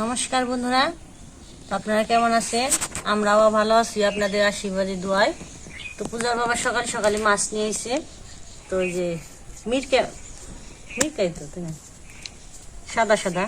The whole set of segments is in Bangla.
নমস্কার বন্ধুরা আপনারা কেমন আছেন? আমরাও ভালো আছি, আপনাদের আশীর্বাদে, দোয়ায়। তো পূজার বাবা সকাল সকালে মাছ নিয়ে এসে, তো ওই যে মিরকে মিরকাই তো সাদা সাদা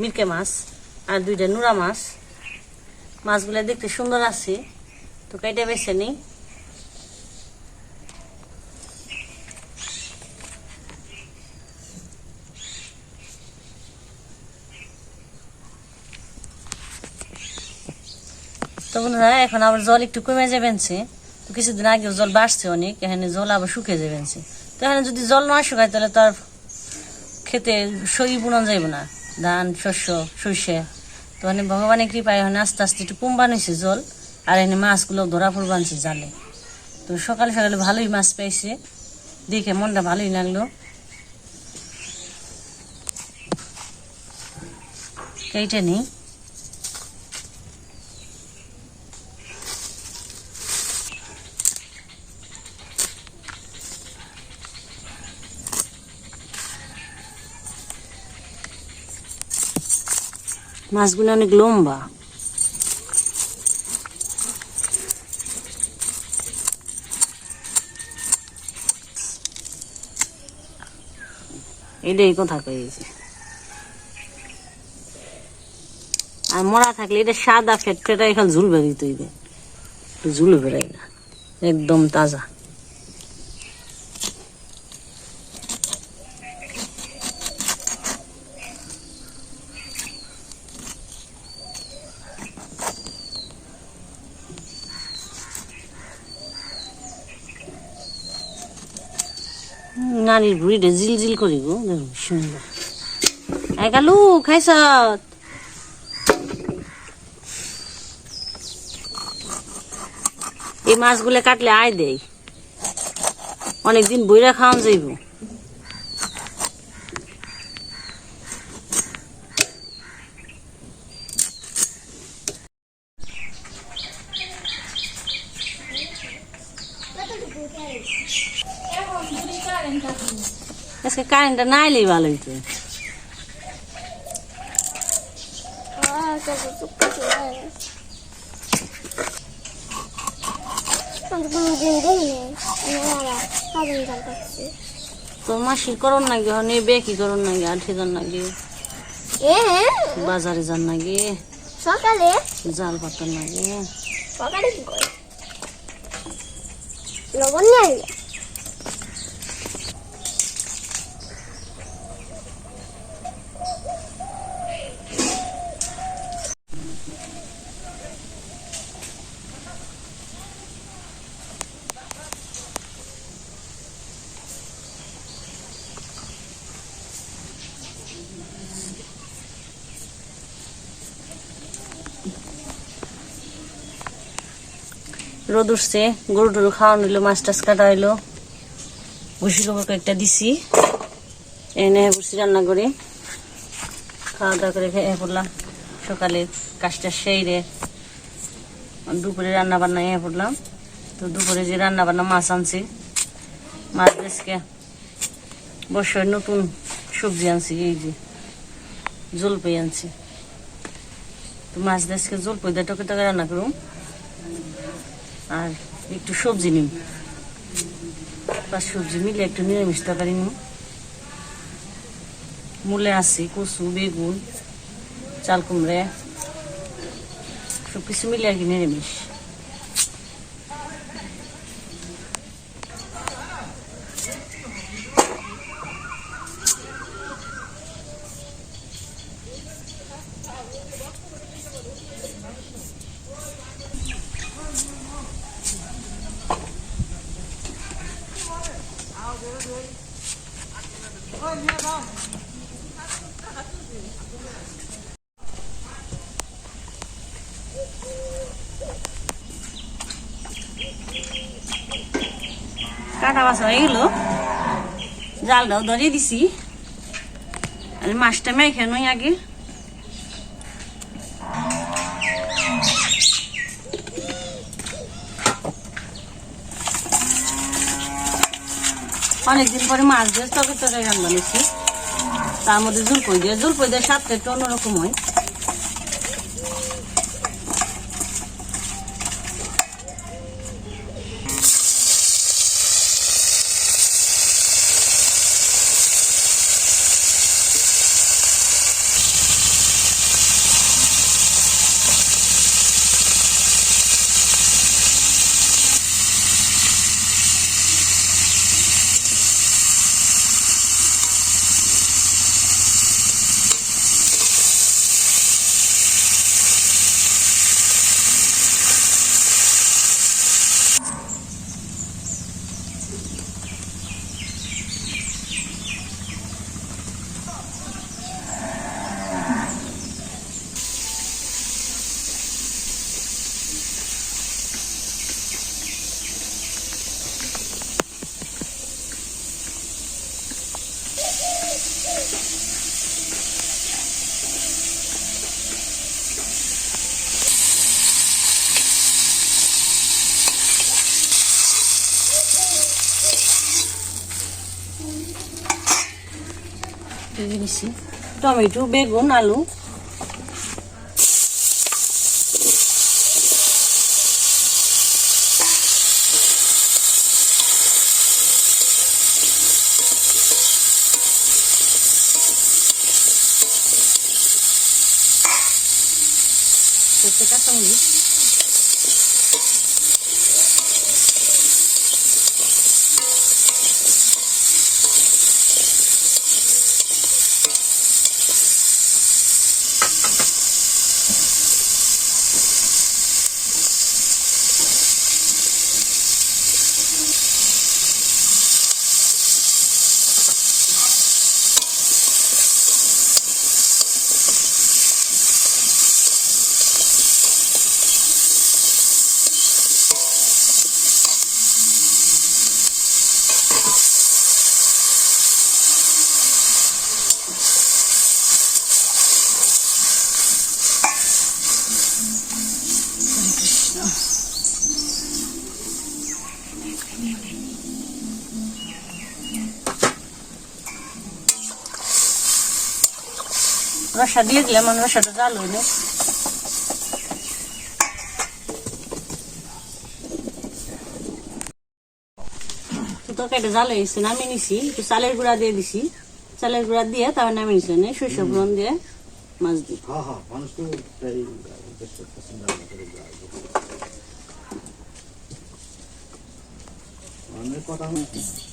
মিরকে মাছ আর দুইটা নুরা মাছ। মাছগুলো দেখতে সুন্দর আছে, তো কেটে বেছে নিই। তো বন্ধুরা এখন আবার জল একটু কমে যাবেনছে তো কিছুদিন আগে জল বাড়ছে অনেক, এখানে জল আবার শুকিয়ে যাবেনছে তো এখানে যদি জল না শুকায়, তাহলে তো আর খেতে সই বুনন যাইব না। ধান, শস্য, সর্ষে। তো মানে ভগবানের কৃপায় এখানে আস্তে আস্তে একটু কম বানিয়েছে জল, আর এখানে মাছগুলো ধরা পড় বানছে জালে। তো সকালে সকালে ভালোই মাছ পাইছে। দেখে মনটা ভালোই লাগল। কেটে নেই। মাছগুলো অনেক লম্বা। এটাই কথা কয়েছে আর মরা থাকলে এটা সাদা ফেট ফেটা এখানে ঝুল বেরিয়ে তৈবে ঝুল বেরোয় না একদম তাজা। নারীর ভুড়িটা জিল জিল করি গো। সুন্দর এই কালু, খাইছ? এই মাছগুলো কাটলে আয় দেয় অনেকদিন বইরা খাওয়ান যাইব আজকে টাইমটা নাই লই ভালো হইতো। তোমার বে কি করণ নাকি? আঠে জন এ বাজারে যান নাকি? সকালে জাল পাতন নাকি? সকালে কি রোদ উঠছে, গরু টরু খাওয়ানো হইল, মাছ টাছ কাটা হইল। বসি খবর কয়েকটা দিছি। এনে বসি রান্না করে। খাওয়া দাওয়া করে খেয়ে পড়লাম। সকালে কাজটা সেইরে দুপুরে রান্না বান্না এ পড়লাম। তো দুপুরে যে রান্না বান্না মাছ আনছি, মাছ দেশকে বছর নতুন সবজি আনছি, এই যে জলপাই আনছি। তো মাছ দেশকে জলপাই দিয়ে টকে টকে রান্না করুম। আর একটু সবজি নিম। বা সবজি মিলে একটু নিরামিষ তরকারি নিম। মূলে আছে কচু, বেগুন, চাল কুমড়ে সব কিছু মিলে আর কি নিরামিষ। কাটা বাছা হয়ে গেল। জালটাও ধরিয়ে দিছি। আর মাছটা মেখে নই আগে। অনেকদিন পরে মাছ দিয়ে তবে তরকারি রান্না নিছি তার মধ্যে জুলপই দিয়ে জুলপই দিয়ে স্বাদটা একটু অন্যরকম হয়। ভেজে টমেটো বেগুন আলু সরষে কাঁচামরিচ রসা দিয়ে দিলাম মানে রসাটা জাল হইলে তরকারিটা জাল হয়েছে নামিয়ে নিছি। একটু চালের গুঁড়া দিয়ে দিছি। চালের গুঁড়া দিয়ে তারপর নামিয়ে নিছি মানে শস্য ফোড়ন দিয়ে মাছ দিই। কথা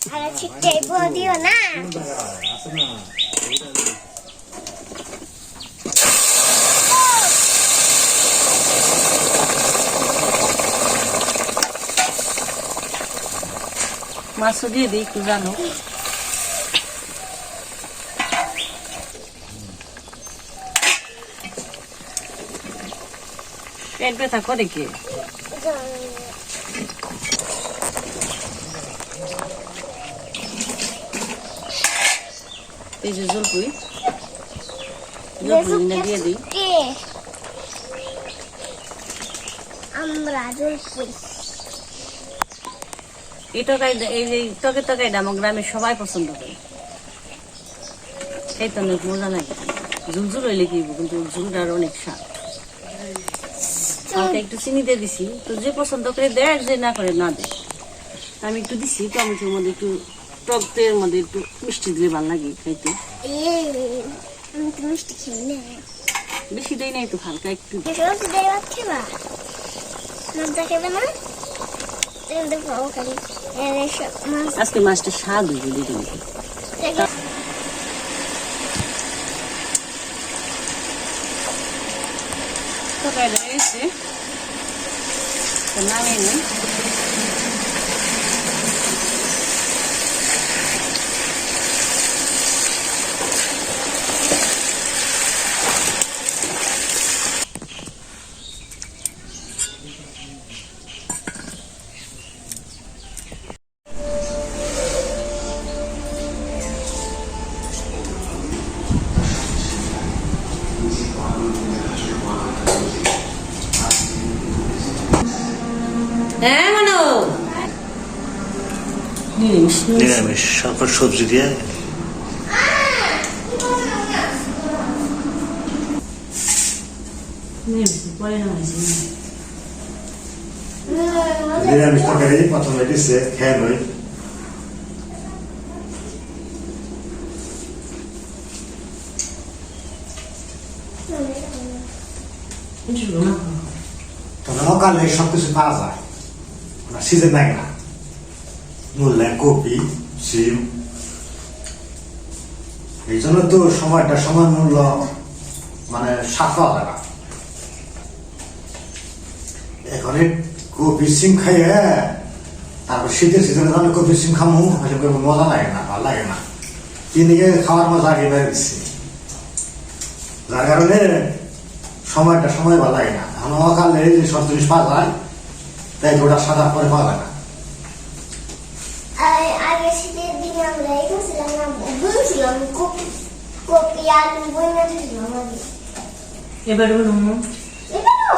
আরে ছিটকাই দিও না। মাছও দিয়ে দিই একটু জানো? পেট ব্যথা করে কে? এই যে জলপুই জলপুই দিয়ে দিই। আমরা জলপুরি। এই তরকারি এই যে তরকারিটা আমার সবাই পছন্দ করে। এই তো অনেক মজা লাগে। ঝুলঝুল হইলে কি কিন্তু ঝুলটার অনেক স্বাদ। হালকা একটু চিনি দিয়ে দিছি। তো যে পছন্দ করে দেয় যে না করে না দেয়। আমি একটু দিছি টমেটোর মধ্যে একটু টক তেলের মধ্যে একটু মিষ্টি দিলে ভালো লাগে খাইতে। আমি তো মিষ্টি খেয়ে নেই বেশি দেই নাই তো হালকা একটু। না আজকে মাছটা স্বাদ হইবে দিদি নামিয়ে নিই। নিরামিষ সকল সবজি দিয়ে নিরামিষ তরকারি প্রথমে দিচ্ছে খেয়ে নই তবে অকালে সব পাওয়া যায় সিজন লাগে না মূল্যে কপি সিম এই জন্য তো সময়টা সময় মূল্য মানে সাত পাওয়া না এখন কপি সিম খাইয়ে, তারপর শীতের সিজনে তাহলে কপি সিম খামু আসলে কোনো মজা লাগে না, ভালো লাগে না। কিনে খাওয়ার মজা আগে বেড়ে দিচ্ছি যার কারণে সময়টা সময় ভালো লাগে না। এখন অকালে যে সব জিনিস পাওয়া যায়, তাই ওটা সাদা পরে পাওয়া যায় না। আগে শীতের দিনে আমরা এই খাচ্ছিলাম না বুঝছিলাম কপি কপি আলু বই না দিয়েছিলাম আগে এবার বলুন এগুলো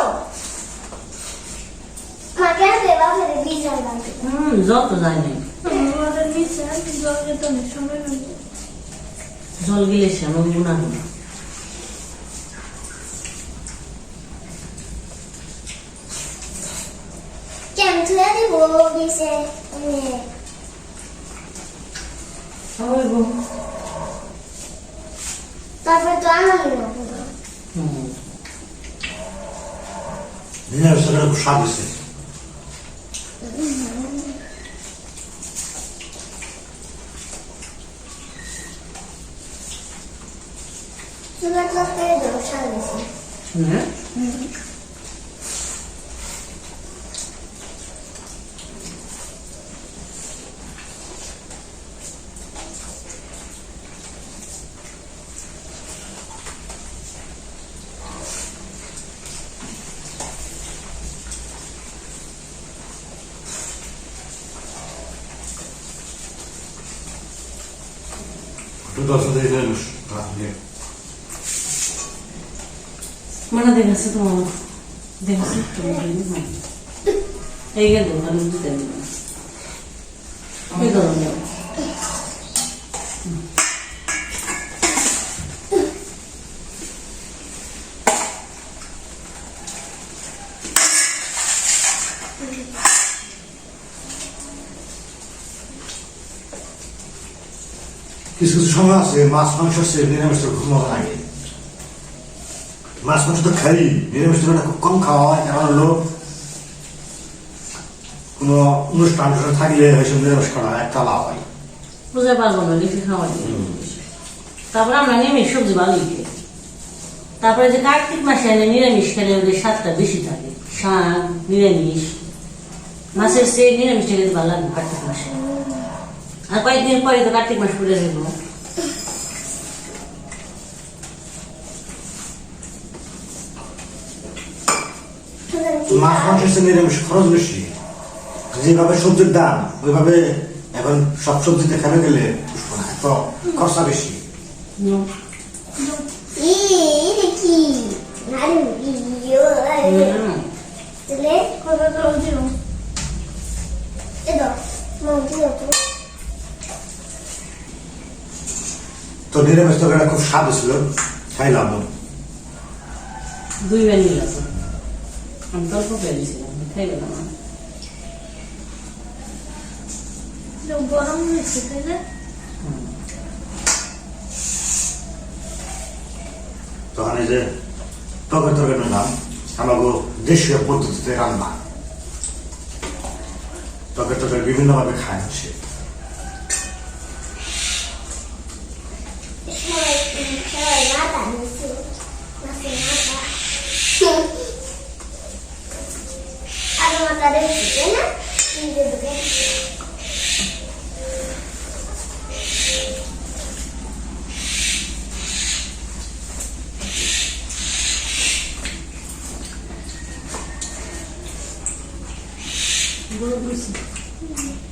মাকে আর দেওয়া ফেলে বিজার লাগে হুম জল তো যায় নাই আমাদের নিচে জল যেতে অনেক সময় লাগে জল গেলে সে আমার গুণা হলো কেন তুলে দিব দিছে Ağırım. Zafer Doğan oynuyor bunu. Yine sıra kuşak istedim. Sıra kuşak istedim. Ne? Hı. 12 a 10 anos. Ah, dinheiro. Mas não deve ser de um Deve ser de um grande mãe. É do ano de dentro. Cuidado, meu. কিছু কিছু সময় আছে মাছ মাংস আছে নিরামিষ খুব মজা লাগে। মাছ মাংস তো খাই নিরামিষ খুব কম খাওয়া হয় কারণ হলো কোনো অনুষ্ঠান থাকলে ওইসব নিরামিষ করা হয় চালা হয়। বুঝতে পারব না লিখে খাওয়া তারপরে আমরা নিরামিষ সবজি ভালোই খাই তারপরে যে কার্তিক মাসে এনে নিরামিষ খেলে ওদের স্বাদটা বেশি থাকে। শাক নিরামিষ। মাছের সে নিরামিষ খেলে ভালো লাগবে কার্তিক মাসে। আর কয়েকদিন পরে তো কার্তিক মাস পুজো দেব মাছ মাংস নিরামিষ খরচ বেশি। যেভাবে সবজির দাম ওইভাবে এখন সব গেলে খরচা বেশি। তো নিরামিষ তরকারিটা খুব স্বাদ ছিল খাইলাম। দুই বেল নিলাম আমি তো অল্প পেয়েছিলাম খাইবে না আমার। গরম হয়েছে তাই না তখন এই যে আমাকে দেশীয় পদ্ধতিতে রান্না। টকের তরকারি বিভিন্নভাবে খায় সে সবাই সবাই মাথা নিচু মাছের মাথা আগে মাথা দেখছি তাই না নিজে ঢুকে মাছে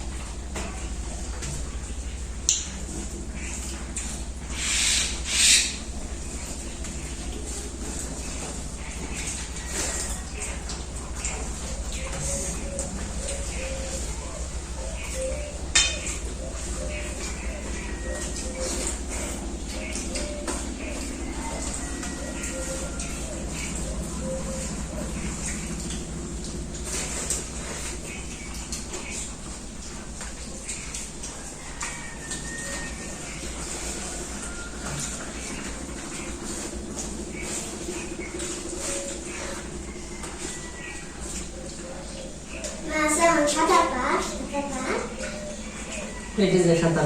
পেটে is a Shanta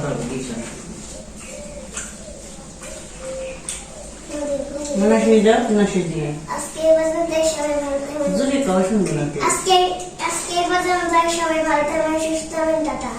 মনে না আজকে সবাই ভালো থাকবেন আজকে আজকে পর্যন্ত সবাই ভালো থাকবেন সুস্থ হবেন টাটা